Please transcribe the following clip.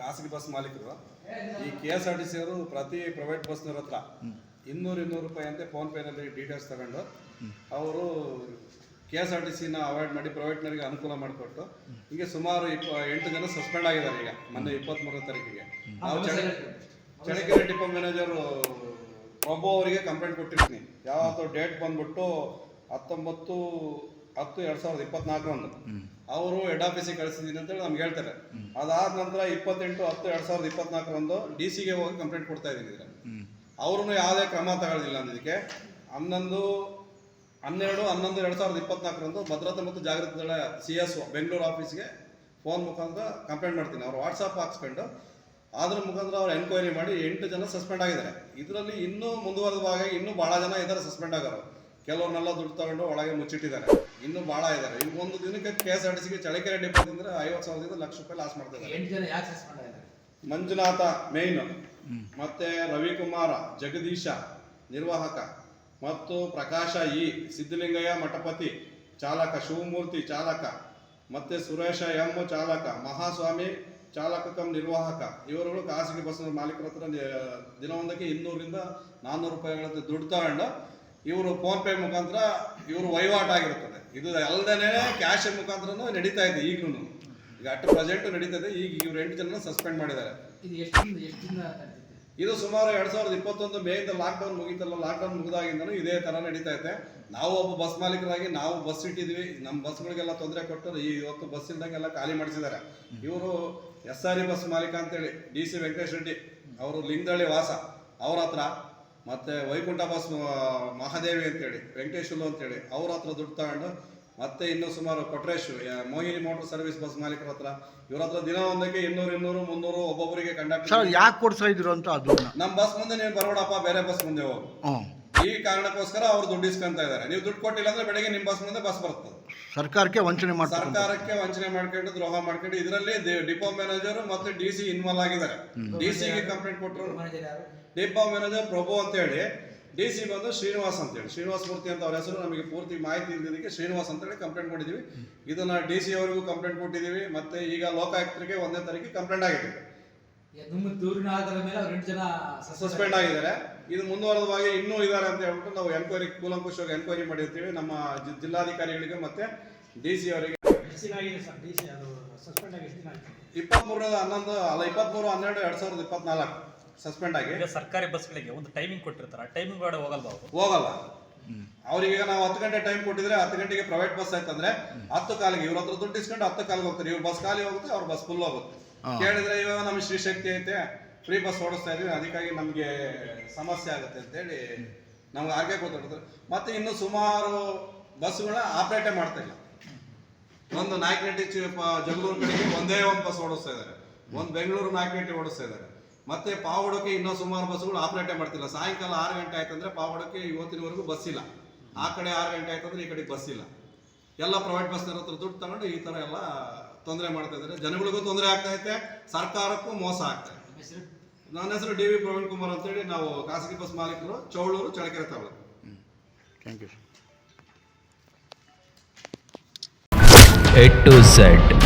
ಖಾಸಗಿ ಬಸ್ ಮಾಲೀಕರು. ಈ K S R T C ಅವರು ಪ್ರತಿ ಪ್ರೈವೇಟ್ ಬಸ್ನವ್ರ ಹತ್ರ ಇನ್ನೂರು ಇನ್ನೂರು ರೂಪಾಯಿ ಅಂತ ಫೋನ್ ಪೇನಲ್ಲಿ ಡೀಟೇಲ್ಸ್ ತಗೊಂಡು ಅವರು ಕೆ ಎಸ್ ಆರ್ ಟಿ ಸಿನ ಅವಾಯ್ಡ್ ಮಾಡಿ ಪ್ರೈವೇಟ್ನವರಿಗೆ ಅನುಕೂಲ ಮಾಡಿಕೊಟ್ಟು ಹೀಗೆ ಸುಮಾರು ಇಪ್ಪ ಎಂಟು ಜನ ಸಸ್ಪೆಂಡ್ ಆಗಿದ್ದಾರೆ ಈಗ ಮೊನ್ನೆ ಇಪ್ಪತ್ತ್ಮೂರನೇ ತಾರೀಕಿಗೆ. ನಾವು ಚಳ್ಳಕೆರೆ ಡಿಪೋ ಮ್ಯಾನೇಜರ್ ಪ್ರಭು ಅವರಿಗೆ ಕಂಪ್ಲೇಂಟ್ ಕೊಟ್ಟಿರ್ತೀನಿ ಯಾವತ್ತೋ ಡೇಟ್ ಬಂದ್ಬಿಟ್ಟು ಹತ್ತೊಂಬತ್ತು ಹತ್ತು ಎರಡ್ ಸಾವಿರದ ಇಪ್ಪತ್ನಾಲ್ಕರಂದು. ಅವರು ಹೆಡ್ ಆಫೀಸಿಗೆ ಕಳಿಸಿದ್ದೀನಿ ಅಂತೇಳಿ ನಮ್ಗೆ ಹೇಳ್ತಾರೆ. ಅದಾದ ನಂತರ ಇಪ್ಪತ್ತೆಂಟು ಹತ್ತು ಎರಡ್ ಸಾವಿರದ ಇಪ್ಪತ್ನಾಲ್ಕರಂದು ಡಿ ಸಿಗೆ ಹೋಗಿ ಕಂಪ್ಲೇಂಟ್ ಕೊಡ್ತಾ ಇದ್ದೀನಿ ಅವ್ರೂ ಯಾವುದೇ ಕ್ರಮ ತಗೊಳ್ಳಿಲ್ಲ ಅನ್ನೋದಕ್ಕೆ ಹನ್ನೊಂದು ಹನ್ನೆರಡು ಹನ್ನೊಂದು ಎರಡ್ ಸಾವಿರದ ಇಪ್ಪತ್ನಾಲ್ಕರಂದು ಭದ್ರತೆ ಮತ್ತು ಜಾಗೃತಿ ದಳ ಸಿ ಎಸ್ ಬೆಂಗಳೂರು ಆಫೀಸ್ಗೆ ಫೋನ್ ಮುಖಾಂತರ ಕಂಪ್ಲೇಂಟ್ ಮಾಡ್ತೀನಿ. ಅವ್ರು ವಾಟ್ಸಪ್ ಹಾಕ್ಸ್ಕೊಂಡು ಅದ್ರ ಮುಖಾಂತರ ಅವ್ರು ಎನ್ಕ್ವೈರಿ ಮಾಡಿ ಎಂಟು ಜನ ಸಸ್ಪೆಂಡ್ ಆಗಿದ್ದಾರೆ. ಇದರಲ್ಲಿ ಇನ್ನೂ ಮುಂದುವರೆದ ಭಾಗ ಇನ್ನೂ ಭಾಳ ಜನ ಇದ್ದಾರೆ ಸಸ್ಪೆಂಡ್ ಆಗೋರು. ಕೆಲವ್ರನ್ನೆಲ್ಲ ದುಡ್ಡು ತಗೊಂಡು ಒಳಗೆ ಮುಚ್ಚಿಟ್ಟಿದ್ದಾರೆ. ಇನ್ನು ಬಹಳ ಇದ್ದಾರೆ. ಈಗ ಒಂದು ದಿನಕ್ಕೆ ಕೆ ಎಸ್ ಆರ್ ಟಿ ಸಿಗೆ ಚಳ್ಳಕೆರೆ ಡಿಪೋದಿಂದ ಐವತ್ತು ಸಾವಿರದಿಂದ ಲಕ್ಷ ರೂಪಾಯಿ ಲಾಸ್ ಮಾಡ್ತಾ ಇದ್ದಾರೆ. ಮಂಜುನಾಥ ಮೇಯ್ನ್ ಮತ್ತೆ ರವಿಕುಮಾರ ಜಗದೀಶ ನಿರ್ವಾಹಕ. ಮತ್ತು ಪ್ರಕಾಶ ಇ ಸಿದ್ದಲಿಂಗಯ್ಯ ಮಠಪತಿ ಚಾಲಕ ಶಿವಮೂರ್ತಿ ಚಾಲಕ. ಮತ್ತೆ ಸುರೇಶ ಎಂ ಚಾಲಕ. ಮಹಾಸ್ವಾಮಿ ಚಾಲಕ ಕಂ ನಿರ್ವಾಹಕ. ಇವರುಗಳು ಖಾಸಗಿ ಬಸ್ ಮಾಲೀಕರ ಹತ್ರ ದಿನವೊಂದಕ್ಕೆ ಇನ್ನೂರಿಂದ ನಾನ್ನೂರು ರೂಪಾಯಿಗಳ ದುಡ್ಡು ತಗೊಂಡು ಇವರು ಫೋನ್ ಪೇ ಮುಖಾಂತರ ಇವರು ವಹಿವಾಟು ಆಗಿರ್ತದೆ ಇದು ಅಲ್ಲದೇ ಕ್ಯಾಶ್ ಮುಖಾಂತರ ನಡೀತಾ ಇದೆ ಈಗಲೂ ಈಗ ಅಟ್ ಪ್ರೆಸೆಂಟ್ ನಡೀತಾ ಇದೆ ಈಗ ಇವ್ರು ಎಂಟು ಜನ ಸಸ್ಪೆಂಡ್ ಮಾಡಿದ್ದಾರೆ. ಇದು ಸುಮಾರು ಎರಡ್ ಸಾವಿರದ ಇಪ್ಪತ್ತೊಂದು ಮೇಯಿಂದ ಲಾಕ್ಡೌನ್ ಮುಗೀತಲ್ಲ ಲಾಕ್ಡೌನ್ ಮುಗಿದಾಗಿಂದನೂ ಇದೇ ತರ ನಡೀತಾ ಇದೆ. ನಾವು ಒಬ್ಬ ಬಸ್ ಮಾಲೀಕರಾಗಿ ನಾವು ಬಸ್ ಇಟ್ಟಿದ್ವಿ ನಮ್ಮ ಬಸ್ಗಳಿಗೆಲ್ಲ ತೊಂದರೆ ಕೊಟ್ಟು ಈ ಇವತ್ತು ಬಸ್ ಇಲ್ದಂಗೆಲ್ಲ ಖಾಲಿ ಮಾಡಿಸಿದ್ದಾರೆ. ಇವರು ಎಸ್ ಆರ್ ಇ ಬಸ್ ಮಾಲೀಕ ಅಂತೇಳಿ ಡಿ ಸಿ ವೆಂಕಟೇಶ್ ರೆಡ್ಡಿ ಅವರು ಲಿಂಗದಳ್ಳಿ ವಾಸ ಅವ್ರ ಹತ್ರ ಮತ್ತೆ ವೈಕುಂಠ ಬಸ್ ಆ, ಮಹಾದೇವಿ ಅಂತೇಳಿ ವೆಂಕಟೇಶ್ವಲು ಅಂತೇಳಿ ಅವ್ರ ಹತ್ರ ದುಡ್ಡು ತಗೊಂಡು ಮತ್ತೆ ಇನ್ನು ಸುಮಾರು Kotresh Mohini motor service bus ಮಾಲೀಕರ ಹತ್ರ. ಇವ್ರ ಹತ್ರ ದಿನ ಒಂದಕ್ಕೆ ಇನ್ನೂರು ಇನ್ನೂರು ಮುನ್ನೂರು ಒಬ್ಬೊಬ್ಬರಿಗೆ ಕಂಡಕ್ಟರ್ ಯಾಕೆ ಕೊಡ್ತಾ ಇದ್ರು ಅಂತ ಅದನ್ನ ನಮ್ಮ ಬಸ್ ಮುಂದೆ ನೀವು ಬರಬೇಡಪ್ಪ ಬೇರೆ ಬಸ್ ಮುಂದೆ ಹೋಗು. ಈ ಕಾರಣಕ್ಕೋಸ್ಕರ ಅವ್ರು ದುಡ್ಡು ಇಸ್ಕೊಂತ ಇದ್ದಾರೆ ನೀವು ದುಡ್ಡು ಕೊಟ್ಟಿಲ್ಲ ಅಂದ್ರೆ ಬೆಳಗ್ಗೆ ನಿಮ್ಮ ಬಸ್ ಮುಂದೆ ಬಸ್ ಬರ್ತದೆ ಸರ್ಕಾರಕ್ಕೆ ವಂಚನೆ ಮಾಡ್ತಾರೆ ಸರ್ಕಾರಕ್ಕೆ ವಂಚನೆ ಮಾಡ್ಕೊಂಡು ದ್ರೋಹ ಮಾಡ್ಕೊಂಡು ಇದರಲ್ಲಿ ಡಿಪೋ ಮ್ಯಾನೇಜರ್ ಮತ್ತೆ ಡಿ ಸಿ ಇನ್ವಾಲ್ವ್ ಆಗಿದ್ದಾರೆ. ಡಿ ಸಿಗೆ ಕಂಪ್ಲೇಂಟ್ ಕೊಟ್ಟರು ಮ್ಯಾನೇಜರ್ ಯಾರು? ಡಿಪೋ ಮ್ಯಾನೇಜರ್ ಪ್ರಭು ಅಂತ ಹೇಳಿ ಡಿ ಸಿ ಬಂದು ಶ್ರೀನಿವಾಸ್ ಅಂತ ಹೇಳಿ ಶ್ರೀನಿವಾಸ್ ಮೂರ್ತಿ ಅಂತ ಅವ್ರ ಹೆಸರು ನಮಗೆ ಪೂರ್ತಿ ಮಾಹಿತಿ ಇಲ್ಲದಕ್ಕೆ ಶ್ರೀನಿವಾಸ್ ಅಂತ ಹೇಳಿ ಕಂಪ್ಲೇಂಟ್ ಮಾಡಿದೀವಿ ಇದನ್ನ ಡಿ ಸಿ ಅವರಿಗೂ ಕಂಪ್ಲೇಂಟ್ ಕೊಟ್ಟಿದ್ದೀವಿ. ಮತ್ತೆ ಈಗ ಲೋಕಾಯುಕ್ತರಿಗೆ ಒಂದನೇ ತಾರೀಕಿಗೆ ಕಂಪ್ಲೇಂಟ್ ಆಗಿದೆ. ನಿಮ್ಮ ದೂರಿನ ಮೇಲೆ ಅವ್ರು ಎಂಟು ಜನ ಸಸ್ಪೆಂಡ್ ಆಗಿದ್ದಾರೆ. ಇದು ಮುಂದುವರೆದವಾಗಿ ಇನ್ನೂ ಇದ್ದಾರೆ ಅಂತ ಹೇಳ್ಬಿಟ್ಟು ನಾವು ಎನ್ಕ್ವೈರಿ ಕೂಲಂಕುಷವಾಗಿ ಎನ್ಕ್ವೈರಿ ಮಾಡಿರ್ತೀವಿ. ನಮ್ಮ ಜಿ- ಜಿಲ್ಲಾಧಿಕಾರಿಗಳಿಗೆ ಮತ್ತೆ ಡಿ ಸಿ ಅವರಿಗೆ. ಎಷ್ಟು ದಿನ ಆಗಿದೆ ಸರ್ ಡಿ ಸಿ ಅದು ಸಸ್ಪೆಂಡ್ ಆಗಿ ಎಷ್ಟು ದಿನ ಆಗಿದೆ ಇಪ್ಪತ್ಮೂರು ಹನ್ನೊಂದು ಅಲ್ಲ ಇಪ್ಪತ್ಮೂರು ಹನ್ನೆರಡು ಎರಡ್ ಸಾವಿರದ ಇಪ್ಪತ್ನಾಲ್ಕು ಸಸ್ಪೆಂಡ್ ಆಗಿ. ಈಗ ಸರ್ಕಾರಿ ಬಸ್ಗಳಿಗೆ ಒಂದು ಟೈಮಿಂಗ್ ಕೊಟ್ಟಿರ್ತಾರೆ. ಆ ಟೈಮಿಂಗ್ ಒಳಗಡೆ ಹೋಗಲ್ವಾ ಅವರು? ಹೋಗಲ್ಲ. ಅವ್ರಿಗೆ ಈಗ ನಾವು ಹತ್ತು ಗಂಟೆ ಟೈಮ್ ಕೊಟ್ಟಿದ್ರೆ ಹತ್ತು ಗಂಟೆಗೆ ಪ್ರೈವೇಟ್ ಬಸ್ ಆಯ್ತಂದ್ರೆ ಹತ್ತು ಕಾಲಿಗೆ ಇವ್ರ ಹತ್ರ ದುಡ್ಡು ಇಸ್ಕೊಂಡು ಹತ್ತು ಕಾಲಿಗೆ ಹೋಗ್ತಾರೆ. ಇವ್ರ ಬಸ್ ಖಾಲಿ ಹೋಗುತ್ತೆ ಅವ್ರ ಬಸ್ ಫುಲ್ ಹೋಗುತ್ತೆ. ಕೇಳಿದ್ರೆ ಇವಾಗ ನಮ್ಗೆ ಶ್ರೀ ಶಕ್ತಿ ಐತೆ ಫ್ರೀ ಬಸ್ ಓಡಿಸ್ತಾ ಇದೀವಿ ಅದಕ್ಕಾಗಿ ನಮಗೆ ಸಮಸ್ಯೆ ಆಗುತ್ತೆ ಅಂತೇಳಿ ನಮ್ಗೆ ಹಾಗೆ ಗೊತ್ತಾಗ್ತದೆ ಮತ್ತೆ ಇನ್ನು ಸುಮಾರು ಬಸ್ಗಳನ್ನ ಆಪರೇಟೇ ಮಾಡ್ತಾ ಇಲ್ಲ. ಒಂದು ನಾಯಕನಟ್ಟಿ ಜಗಳೂರು ಕಡೆಗೆ ಒಂದೇ ಒಂದು ಬಸ್ ಓಡಿಸ್ತಾ ಇದ್ದಾರೆ. ಒಂದು ಬೆಂಗಳೂರು ನಾಯಕನಟ್ಟಿ ಓಡಿಸ್ತಾ ಇದ್ದಾರೆ. ಮತ್ತೆ ಪಾವಡಕ್ಕೆ ಇನ್ನೂ ಸುಮಾರು ಬಸ್ಗಳು ಆಪರೇಟೇ ಮಾಡ್ತಿಲ್ಲ. ಸಾಯಂಕಾಲ ಆರು ಗಂಟೆ ಆಯ್ತಂದ್ರೆ ಪಾವಡಕ್ಕೆ ಇವತ್ತಿನವರೆಗೂ ಬಸ್ ಇಲ್ಲ. ಆ ಕಡೆ ಆರು ಗಂಟೆ ಆಯ್ತಂದ್ರೆ ಈ ಕಡೆ ಬಸ್ ಇಲ್ಲ. ಎಲ್ಲ ಪ್ರೈವೇಟ್ ಬಸ್ನ ಹತ್ರ ದುಡ್ಡು ತಗೊಂಡು ಈ ತರ ಎಲ್ಲ ತೊಂದರೆ ಮಾಡ್ತಾ ಇದ್ದಾರೆ. ಜನಗಳಿಗೂ ತೊಂದರೆ ಆಗ್ತಾ ಐತೆ. ಸರ್ಕಾರಕ್ಕೂ ಮೋಸ ಆಗ್ತಾ ಇದೆ. ನನ್ನ ಹೆಸರು ಡಿ ವಿ ಪ್ರವೀಣ್ ಕುಮಾರ್ ಅಂತೇಳಿ ನಾವು ಖಾಸಗಿ ಬಸ್ ಮಾಲೀಕರು Chowlur Challakere taluk. Thank you A to Z.